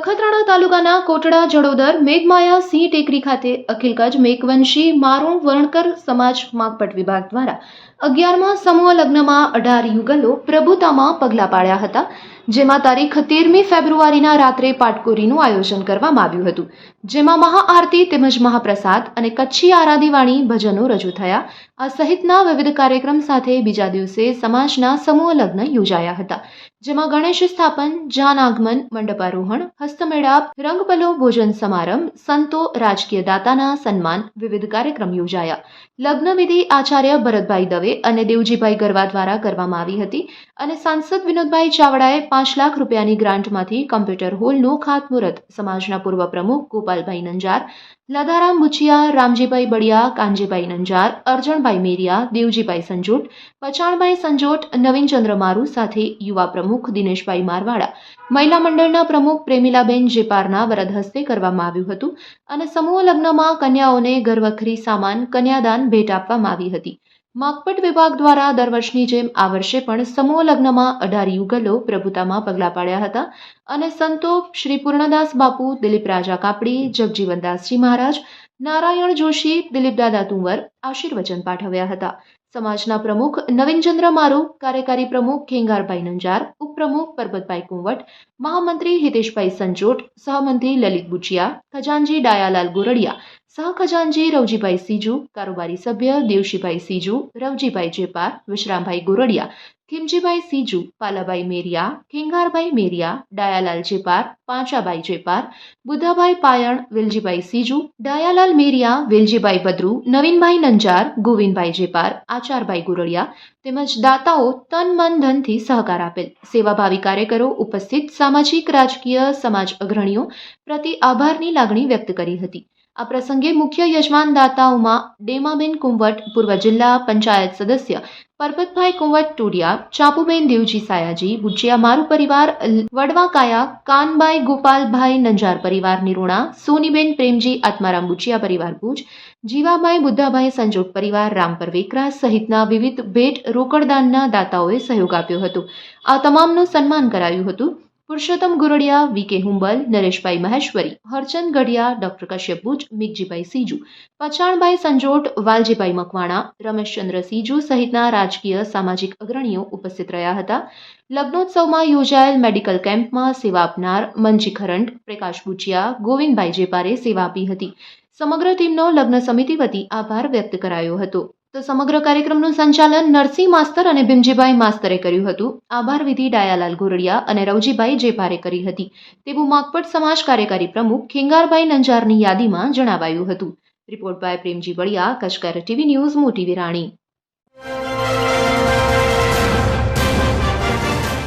નખત્રાણા તાલુકાના કોટડા, જડોદર, મેઘમાયા, સિંહ ટેકરી ખાતે અખિલ કચ્છ મેઘવંશી મારું વણકર સમાજ માગપટ વિભાગ દ્વારા અગિયારમાં સમૂહ લગ્નમાં અઢાર યુગલો પ્રભુતામાં પગલાં પાડ્યા હતા, જેમાં તારીખ તેરમી ફેબ્રુઆરીના રાત્રે પાટકોરીનું આયોજન કરવામાં આવ્યું હતું. જેમાં મહાઆરતી તેમજ મહાપ્રસાદ અને કચ્છી આરાધીવાણી ભજનો રજૂ થયા. આ સહિતના વિવિધ કાર્યક્રમ સાથે બીજા દિવસે સમાજના સમૂહ લગ્ન યોજાયા હતા, જેમાં ગણેશ સ્થાપન, જાન આગમન, મંડપારોહણ હસ્તમેળાપ રંગપલો ભોજન સમારંભ, સંતો રાજકીય દાતાના સન્માન, વિવિધ કાર્યક્રમ યોજાયા. લગ્નવિધિ આચાર્ય ભરતભાઈ દવે અને દેવજીભાઈ ગરવા દ્વારા કરવામાં આવી હતી અને સાંસદ વિનોદભાઈ ચાવડાએ પાંચ લાખ રૂપિયાની ગ્રાન્ટમાંથી કમ્પ્યુટર હોલનું ખાતમુહૂર્ત. સમાજના પૂર્વ પ્રમુખ ગોપાલભાઈ નંજાર, લધારામ બુચિયા, રામજીભાઈ બળિયા કાનજીભાઈ નંજાર, અર્જણભાઈ મેરિયા, દેવજીભાઈ સંજોટ, પચાણભાઈ સંજોટ, નવીનચંદ્ર મારુ સાથે યુવા પ્રમુખ દિનેશભાઈ મારવાડા. મહિલા મંડળના પ્રમુખ પ્રેમિલાબેન જેપારના વરદ હસ્તે કરવામાં આવ્યું હતું અને સમૂહ લગ્નમાં કન્યાઓને ઘરવખરી સામાન, કન્યાદાન ભેટ આપવામાં આવી હતી. માગપટ વિભાગ દ્વારા દર વર્ષની જેમ આ વર્ષે પણ સમૂહ લગ્નમાં અઢાર યુગલો પ્રભુતામાં પગલાં પાડ્યા હતા અને સંતો શ્રી પૂર્ણદાસ બાપુ, દિલીપ રાજા કાપડી, જગજીવનદાસજી મહારાજ, નારાયણ જોશી, દિલીપદાદા તુંવર આશીર્વચન પાઠવ્યા હતા. સમાજના પ્રમુખ નવીનચંદ્ર મારુ, કાર્યકારી પ્રમુખ ખેંગારભાઈ નંજાર, ઉપપ્રમુખ પરબતભાઈ કુંવટ, મહામંત્રી હિતેશભાઈ સંજોટ, સહમંત્રી લલિત બુચિયા ખજાનજી ડાયાલાલ ગોરડિયા, સહખજાનજી રવજીભાઈ સીજુ, કારોબારી સભ્ય દેવશીભાઈ સીજુ, રવજીભાઈ જેપાર, વિશ્રામભાઈ ગોરડિયા, ખીમજીભાઈ સીજુ, પાલાભાઈ મેરિયા, ખેંગારભાઈ મેરિયા, ડાયાલાલ જેપાર, પાંચાભાઈ જેપાર, બુદ્ધાભાઈ પાયણ, વેલજીભાઈ સીજુ, ડાયાલાલ મેરિયા, વેલજીભાઈ ભદ્રુ, નવીનભાઈ નંજાર ગોવિંદભાઈ જેપાર આચારભાઈ ગુરળિયા તેમજ દાતાઓ તન મન ધનથી સહકાર આપેલ. સેવાભાવી કાર્યકરો ઉપસ્થિત સામાજિક, રાજકીય, સમાજ અગ્રણીઓ પ્રતિ આભારની લાગણી વ્યક્ત કરી હતી. આ પ્રસંગે મુખ્ય યજમાન દાતાઓમાં ડેમાબેન કુંવટ, પૂર્વ જિલ્લા પંચાયત સદસ્ય પરબતભાઈ કુંવટ ટોડિયા, ચાપુબેન દેવજી સાયાજી બુચિયા મારું પરિવાર વડવા કાયા, કાનબાઈ ગોપાલભાઈ નંજાર પરિવાર, નિરૂણા, સોનીબેન પ્રેમજી, આત્મારામ બુચિયા પરિવાર, ભુજ જીવાભાઈ બુદ્ધાભાઈ સંજોગ પરિવાર રામપર વેકરા સહિતના વિવિધ ભેટ રોકડદાનના દાતાઓએ સહયોગ આપ્યો હતો. આ તમામનું સન્માન કરાયું હતું. Purushottam Gurdiya V K Humbal, Nareshbhai Maheshwari, Harchand Gadhiya, doctor Kashyap Buch Migjibhai Siju Pachanbhai Sanjot, Valjibhai Makwana, Rameshchandra Siju સહિતના રાજકીય સામાજિક અગ્રણીઓ ઉપસ્થિત રહ્યા હતા. લગ્નોત્સવમાં યોજાયેલ મેડિકલ કેમ્પમાં સેવા આપનાર મંજી ખરંડ, પ્રકાશ બુચિયા ગોવિંદભાઈ જેપારે સેવા આપી હતી. સમગ્ર ટીમનો લગ્ન સમિતિ વતી આભાર વ્યક્ત કરાયો હતો. તો સમગ્ર કાર્યક્રમનું સંચાલન નરસિંહ માસ્તર અને ભીમજીભાઈ માસ્તરે કર્યું હતું. આભાર વિધિ ડાયાલાલ ગોરડિયા અને રવજીભાઈ જેપારે કરી હતી. તેવું માગપટ સમાજ કાર્યકારી પ્રમુખ ખેંગારભાઈ નંજારની યાદીમાં જણાવાયું હતું. Report by Premji Baliya Kachkar TV news, Moti Virani.